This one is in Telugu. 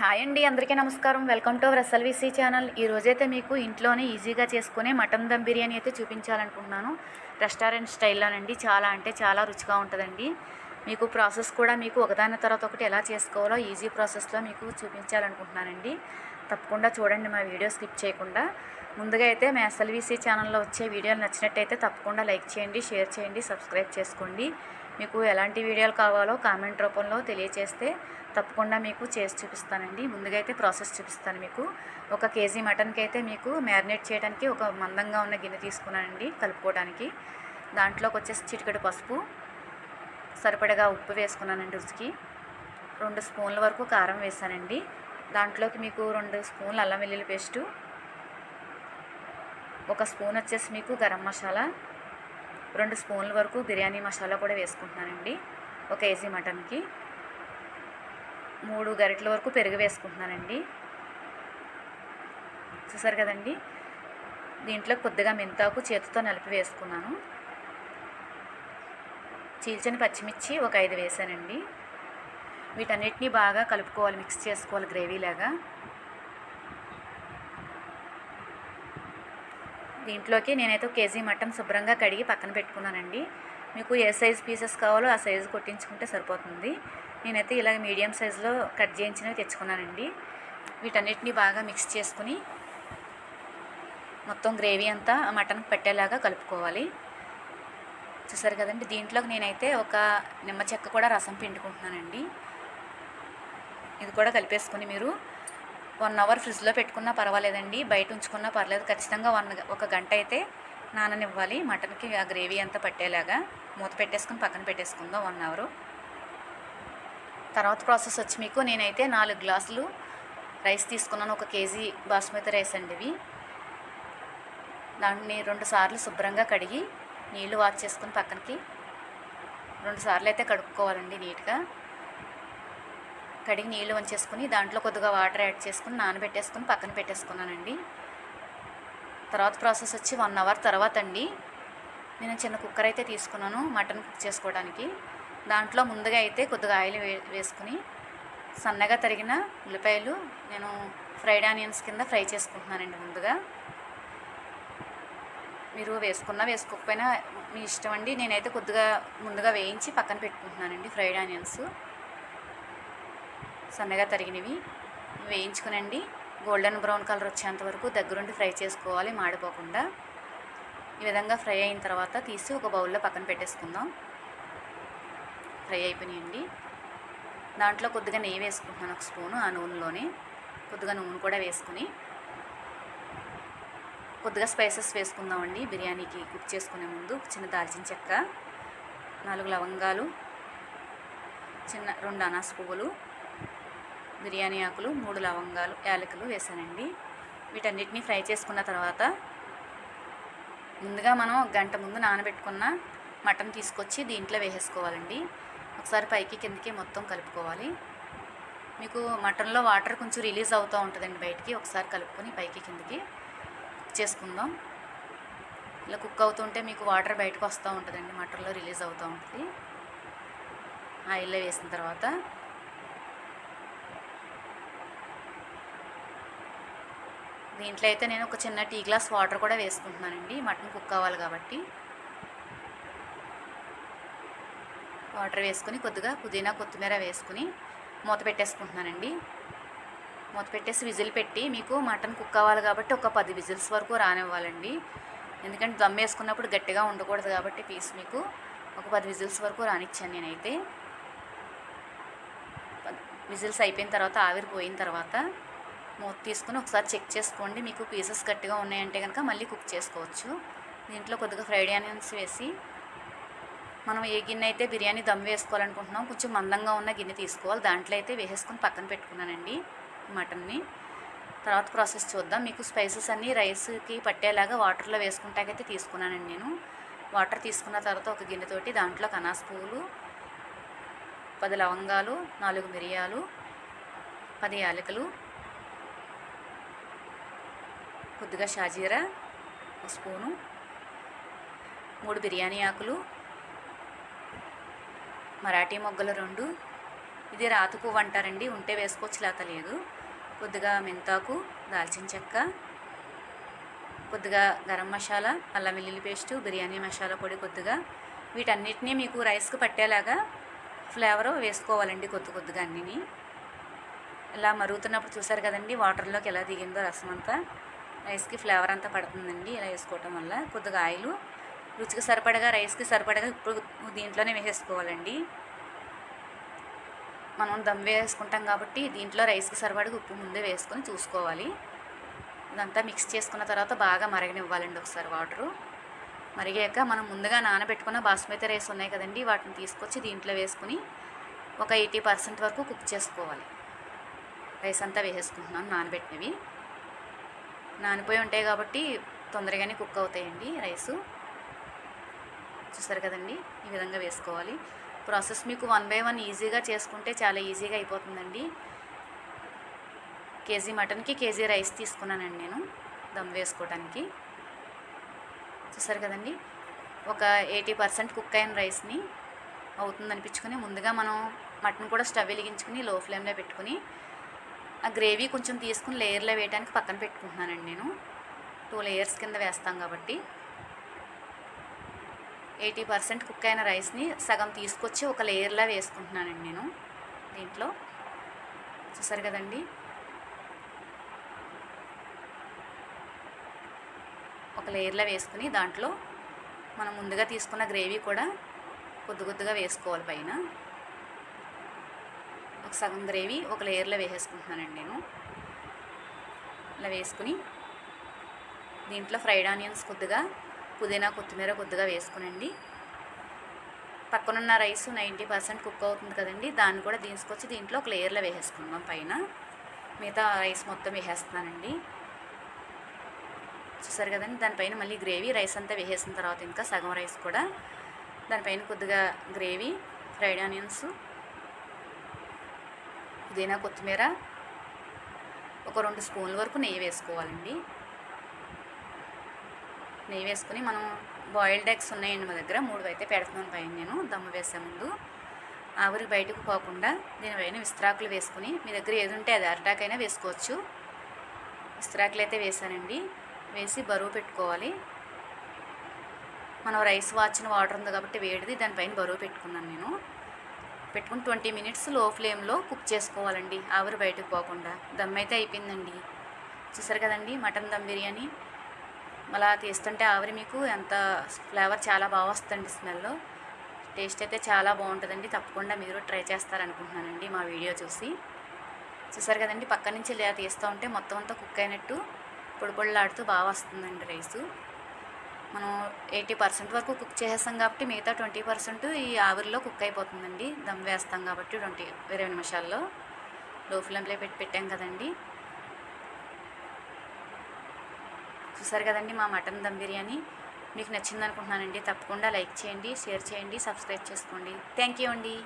హాయ్ అండి అందరికీ నమస్కారం. Welcome to our SLVC channel. ఈ మీకు ఇంట్లోనే ఈజీగా చేసుకునే మటన్ దమ్ బిర్యానీ అయితే చూపించాలనుకుంటున్నాను. రెస్టారెంట్ స్టైల్లోనండి చాలా అంటే చాలా రుచిగా ఉంటుందండి. మీకు ప్రాసెస్ కూడా మీకు ఒకదాని తర్వాత ఒకటి ఎలా చేసుకోవాలో ఈజీ ప్రాసెస్లో మీకు చూపించాలనుకుంటున్నానండి. తప్పకుండా చూడండి మా వీడియో స్కిప్ చేయకుండా. ముందుగా అయితే మా ఎస్ఎల్విసి ఛానల్లో వచ్చే వీడియోలు నచ్చినట్టయితే తప్పకుండా లైక్ చేయండి షేర్ చేయండి సబ్స్క్రైబ్ చేసుకోండి. మీకు ఎలాంటి వీడియోలు కావాలో కామెంట్ రూపంలో తెలియచేస్తే తప్పకుండా మీకు చేసి చూపిస్తానండి. ముందుగా అయితే ప్రాసెస్ చూపిస్తాను మీకు. ఒక కేజీ మటన్కి అయితే మీకు మ్యారినేట్ చేయడానికి ఒక మందంగా ఉన్న గిన్నె తీసుకున్నానండి కలుపుకోవడానికి. దాంట్లోకి వచ్చేసి చిటికెడు పసుపు సరిపడగా ఉప్పు వేసుకున్నానండి రుచికి. రెండు స్పూన్ల వరకు కారం వేసానండి. దాంట్లోకి మీకు రెండు స్పూన్లు అల్లం వెల్లుల్లి పేస్టు ఒక స్పూన్ వచ్చేసి మీకు గరం మసాలా రెండు స్పూన్ల వరకు బిర్యానీ మసాలా కూడా వేసుకుంటున్నానండి. ఒక కేజీ మటన్కి. మూడు గరిటల వరకు పెరుగు వేసుకుంటున్నానండి. చూసారు కదండి? దీంట్లో కొద్దిగా మెంతాకు చేతితో నలిపి వేసుకున్నాను. చీల్చని పచ్చిమిర్చి ఒక ఐదు వేసానండి. వీటన్నిటిని బాగా కలుపుకోవాలి మిక్స్ చేసుకోవాలి గ్రేవీలాగా. దీంట్లోకి నేనైతే కేజీ మటన్ శుభ్రంగా కడిగి పక్కన పెట్టుకున్నానండి. మీకు ఏ సైజ్ పీసెస్ కావాలో ఆ సైజు కొట్టించుకుంటే సరిపోతుంది. నేనైతే ఇలాగ మీడియం సైజులో కట్ చేయించినవి తెచ్చుకున్నానండి. వీటన్నిటిని బాగా మిక్స్ చేసుకుని మొత్తం గ్రేవీ అంతా మటన్ పట్టేలాగా కలుపుకోవాలి. చూసారు కదండి దీంట్లోకి నేనైతే ఒక నిమ్మ చెక్క కూడా రసం పిండుకుంటున్నానండి. ఇది కూడా కలిపేసుకుని మీరు వన్ అవర్ ఫ్రిడ్జ్లో పెట్టుకున్నా పర్వాలేదండి. బయట ఉంచుకున్నా పర్లేదు. ఖచ్చితంగా వన్ ఒక గంట అయితే నాననివ్వాలి. మటన్కి ఆ గ్రేవీ అంతా పట్టేలాగా మూత పెట్టేసుకుని పక్కన పెట్టేసుకుందాం వన్ అవరు. తర్వాత ప్రాసెస్ వచ్చి మీకు నేనైతే నాలుగు గ్లాసులు రైస్ తీసుకున్నాను. ఒక కేజీ బాస్మతి రైస్ అండి ఇవి. దాన్ని రెండు సార్లు శుభ్రంగా కడిగి నీళ్ళు వాచ్ చేసుకుని పక్కనకి రెండు సార్లు అయితే కడుక్కోవాలండి నీట్గా. కడిగి నీళ్ళు వంచేసుకుని దాంట్లో కొద్దిగా వాటర్ యాడ్ చేసుకుని నానబెట్టేసుకుని పక్కన పెట్టేసుకున్నానండి. తర్వాత ప్రాసెస్ వచ్చి వన్ అవర్ తర్వాత అండి. నేను చిన్న కుక్కర్ అయితే తీసుకున్నాను మటన్ కుక్ చేసుకోవడానికి. దాంట్లో ముందుగా అయితే కొద్దిగా ఆయిల్ వే వేసుకుని సన్నగా తరిగిన ఉల్లిపాయలు నేను ఫ్రైడ్ ఆనియన్స్ కింద ఫ్రై చేసుకుంటున్నానండి ముందుగా. మీరు వేసుకున్నా వేసుకోకపోయినా మీ ఇష్టం అండి. నేనైతే కొద్దిగా ముందుగా వేయించి పక్కన పెట్టుకుంటున్నానండి ఫ్రైడ్ ఆనియన్స్. సన్నగా తరిగినవి. వేయించుకునండి. గోల్డెన్ బ్రౌన్ కలర్ వచ్చేంత వరకు దగ్గరుండి ఫ్రై చేసుకోవాలి మాడిపోకుండా. ఈ విధంగా ఫ్రై అయిన తర్వాత తీసి ఒక బౌల్లో పక్కన పెట్టేసుకుందాం. ఫ్రై అయిపోయినాయండి. దాంట్లో కొద్దిగా నెయ్యి వేసుకుంటున్నాను ఒక స్పూను ఆ నూనెలోనే. కొద్దిగా నూనె కూడా వేసుకుని. కొద్దిగా స్పైసెస్ వేసుకుందామండి. బిర్యానీకి కుక్ చేసుకునే ముందు చిన్న దాల్చిన చెక్క నాలుగు లవంగాలు చిన్న రెండు అనాస పువ్వులు బిర్యానీ ఆకులు మూడు లవంగాలు యాలకులు వేసానండి. వీటన్నిటిని ఫ్రై చేసుకున్న తర్వాత ముందుగా మనం గంట ముందు నానబెట్టుకున్న మటన్ తీసుకొచ్చి దీంట్లో వేసేసుకోవాలండి. ఒకసారి పైకి కిందకి మొత్తం కలుపుకోవాలి. మీకు మటన్లో వాటర్ కొంచెం రిలీజ్ అవుతూ ఉంటుందండి బయటికి ఒకసారి కలుపుకొని పైకి కిందకి కుక్ చేసుకుందాం. ఇలా కుక్ అవుతుంటే మీకు వాటర్ బయటకు వస్తూ ఉంటుందండి మటన్లో రిలీజ్ అవుతూ ఉంటుంది. ఆయిల్లో వేసిన తర్వాత దీంట్లో అయితే నేను ఒక చిన్న టీ గ్లాస్ వాటర్ కూడా వేసుకుంటున్నానండి. మటన్ కుక్ అవ్వాలి కాబట్టి. వాటర్ వేసుకుని కొద్దిగా పుదీనా కొత్తిమీర వేసుకుని మూత పెట్టేసుకుంటున్నానండి. మూత పెట్టేసి విజిల్ పెట్టి మీకు మటన్ కుక్ అవ్వాలి కాబట్టి ఒక పది విజిల్స్ వరకు రానివ్వాలండి. ఎందుకంటే దమ్ వేసుకున్నప్పుడు గట్టిగా ఉండకూడదు కాబట్టి పీస్ మీకు ఒక పది విజిల్స్ వరకు రానిచ్చాను నేనైతే. విజిల్స్ అయిపోయిన తర్వాత ఆవిరి పోయిన తర్వాత మూత తీసుకుని ఒకసారి చెక్ చేసుకోండి. మీకు పీసెస్ గట్టిగా ఉన్నాయంటే కనుక మళ్ళీ కుక్ చేసుకోవచ్చు. దీంట్లో కొద్దిగా ఫ్రైడ్ ఆనియన్స్ వేసి మనం ఏ గిన్నె అయితే బిర్యానీ దమ్ వేసుకోవాలనుకుంటున్నాం కొంచెం మందంగా ఉన్న గిన్నె తీసుకోవాలి. దాంట్లో అయితే వేసేసుకుని పక్కన పెట్టుకున్నానండి మటన్ని. తర్వాత ప్రాసెస్ చూద్దాం. మీకు స్పైసెస్ అన్నీ రైస్కి పట్టేలాగా వాటర్లో వేసుకుంటాకైతే తీసుకున్నానండి నేను. వాటర్ తీసుకున్న తర్వాత ఒక గిన్నెతోటి దాంట్లో కనాస్ పువ్వులు పది లవంగాలు నాలుగు మిరియాలు పది యాలకులు కొద్దిగా షాజీరా ఒక స్పూను మూడు బిర్యానీ ఆకులు మరాఠీ మొగ్గలు రెండు. ఇది రాతి పువ్వు అంటారండి ఉంటే వేసుకోవచ్చు లేత లేదు. కొద్దిగా మెంతాకు దాల్చిన చెక్క కొద్దిగా గరం మసాలా అల్లం వెల్లుల్లి పేస్టు బిర్యానీ మసాలా పొడి కొద్దిగా. వీటన్నిటినీ మీకు రైస్కి పట్టేలాగా ఫ్లేవర్ వేసుకోవాలండి కొద్ది కొద్దిగా అన్నిని. ఇలా మరుగుతున్నప్పుడు చూసారు కదండి వాటర్లోకి ఎలా దిగిందో రసం అంతా. రైస్కి ఫ్లేవర్ అంతా పడుతుందండి ఇలా వేసుకోవటం వల్ల. కొద్దిగా ఆయిల్ రుచికి సరిపడగా రైస్కి సరిపడగా ఇప్పుడు దీంట్లోనే వేసేసుకోవాలండి. మనం దమ్ వేసుకుంటాం కాబట్టి దీంట్లో రైస్కి సరిపడగా ఉప్పు ముందే వేసుకొని చూసుకోవాలి. ఇదంతా మిక్స్ చేసుకున్న తర్వాత బాగా మరగనివ్వాలండి ఒకసారి వాటరు. మరిగాక మనం ముందుగా నానబెట్టుకున్న బాస్మతి రైస్ ఉన్నాయి కదండి వాటిని తీసుకొచ్చి దీంట్లో వేసుకుని ఒక ఎయిటీ పర్సెంట్ వరకు కుక్ చేసుకోవాలి. రైస్ అంతా వేసేసుకుంటున్నాను నానబెట్టినవి. నానిపోయి ఉంటాయి కాబట్టి తొందరగానే కుక్ అవుతాయండి రైసు. చూస్తారు కదండి ఈ విధంగా వేసుకోవాలి. ప్రాసెస్ మీకు వన్ బై వన్ ఈజీగా చేసుకుంటే చాలా ఈజీగా అయిపోతుందండి. కేజీ మటన్కి కేజీ రైస్ తీసుకున్నానండి నేను దమ్ వేసుకోవడానికి చూసారు కదండి ఒక ఎయిటీ పర్సెంట్ కుక్ అయిన రైస్ని అవుతుంది అనిపించుకొని ముందుగా మనం మటన్ కూడా స్టవ్ వెలిగించుకుని లో ఫ్లేమ్లో పెట్టుకుని ఆ గ్రేవీ కొంచెం తీసుకుని లేయర్లో వేయడానికి పక్కన పెట్టుకుంటున్నానండి నేను. టూ లేయర్స్ కింద వేస్తాం కాబట్టి. ఎయిటీ పర్సెంట్ కుక్ అయిన రైస్ని సగం తీసుకొచ్చి ఒక లేయర్లా వేసుకుంటున్నానండి నేను దీంట్లో. చూసారు కదండి? ఒక లేయర్లో వేసుకుని దాంట్లో మనం ముందుగా తీసుకున్న గ్రేవీ కూడా కొద్ది కొద్దిగా వేసుకోవాలి పైన. ఒక సగం గ్రేవీ ఒక లేయర్లో వేసేసుకుంటున్నానండి నేను. ఇలా వేసుకుని దీంట్లో ఫ్రైడ్ ఆనియన్స్ కొద్దిగా పుదీనా కొత్తిమీర కొద్దిగా వేసుకునండి. పక్కనున్న రైస్ నైంటీ పర్సెంట్ కుక్ అవుతుంది కదండి దాన్ని కూడా తీసుకొచ్చి దీంట్లో ఒక లేయర్లో వేసేసుకుందాం పైన. మిగతా రైస్ మొత్తం వేసేస్తున్నానండి. చూసారు కదండి దానిపైన మళ్ళీ గ్రేవీ రైస్ అంతా వేసేసిన తర్వాత ఇంకా సగం రైస్ కూడా. దానిపైన కొద్దిగా గ్రేవీ ఫ్రైడ్ ఆనియన్స్ పుదీనా కొత్తిమీర ఒక రెండు స్పూన్ల వరకు నెయ్యి వేసుకోవాలండి. నెయ్యి వేసుకుని మనం బాయిల్డ్ ఎగ్స్ ఉన్నాయండి మా దగ్గర. మూడు అయితే పెడుతున్నాను పైన నేను దమ్ము వేసే ముందు. ఆవిరి బయటకు పోకుండా దీనిపైన విస్త్రాకులు వేసుకుని మీ దగ్గర ఏది ఉంటే అది అరటాకైనా వేసుకోవచ్చు. విస్త్రాకులు అయితే వేసానండి. వేసి బరువు పెట్టుకోవాలి. మనం రైస్ వాచిన వాటర్ ఉంది కాబట్టి వేడిది దానిపైన బరువు పెట్టుకున్నాను నేను. పెట్టుకుని ట్వంటీ మినిట్స్లో ఫ్లేమ్లో కుక్ చేసుకోవాలండి. ఆవిరి బయటకు పోకుండా. దమ్ అయితే అయిపోయిందండి. చూసారు కదండి మటన్ దమ్ బిర్యానీ. అలా తీస్తుంటే ఆవిరి మీకు ఎంత ఫ్లేవర్ చాలా బాగా వస్తుంది స్మెల్. టేస్ట్ అయితే చాలా బాగుంటుందండి. తప్పకుండా మీరు ట్రై చేస్తారనుకుంటున్నానండి మా వీడియో చూసి. చూసారు కదండి పక్క నుంచి ఇలా తీస్తూ ఉంటే మొత్తం అంతా కుక్ అయినట్టు పొడిపొడిలాడుతూ బాగా వస్తుందండి రైసు. మనం ఎయిటీ పర్సెంట్ వరకు కుక్ చేసేస్తాం కాబట్టి మిగతా ట్వంటీ పర్సెంట్ ఈ ఆవిరిలో కుక్ అయిపోతుందండి. దమ్ వేస్తాం కాబట్టి ట్వంటీ ఇరవై నిమిషాల్లో. లో ఫ్లేమ్లో పెట్టి పెట్టాం కదండి. చూసారు కదండి మా మటన్ దమ్ బిర్యానీ? మీకు నచ్చింది అనుకుంటున్నానండి తప్పకుండా లైక్ చేయండి షేర్ చేయండి సబ్స్క్రైబ్ చేసుకోండి. థ్యాంక్ యూ అండి.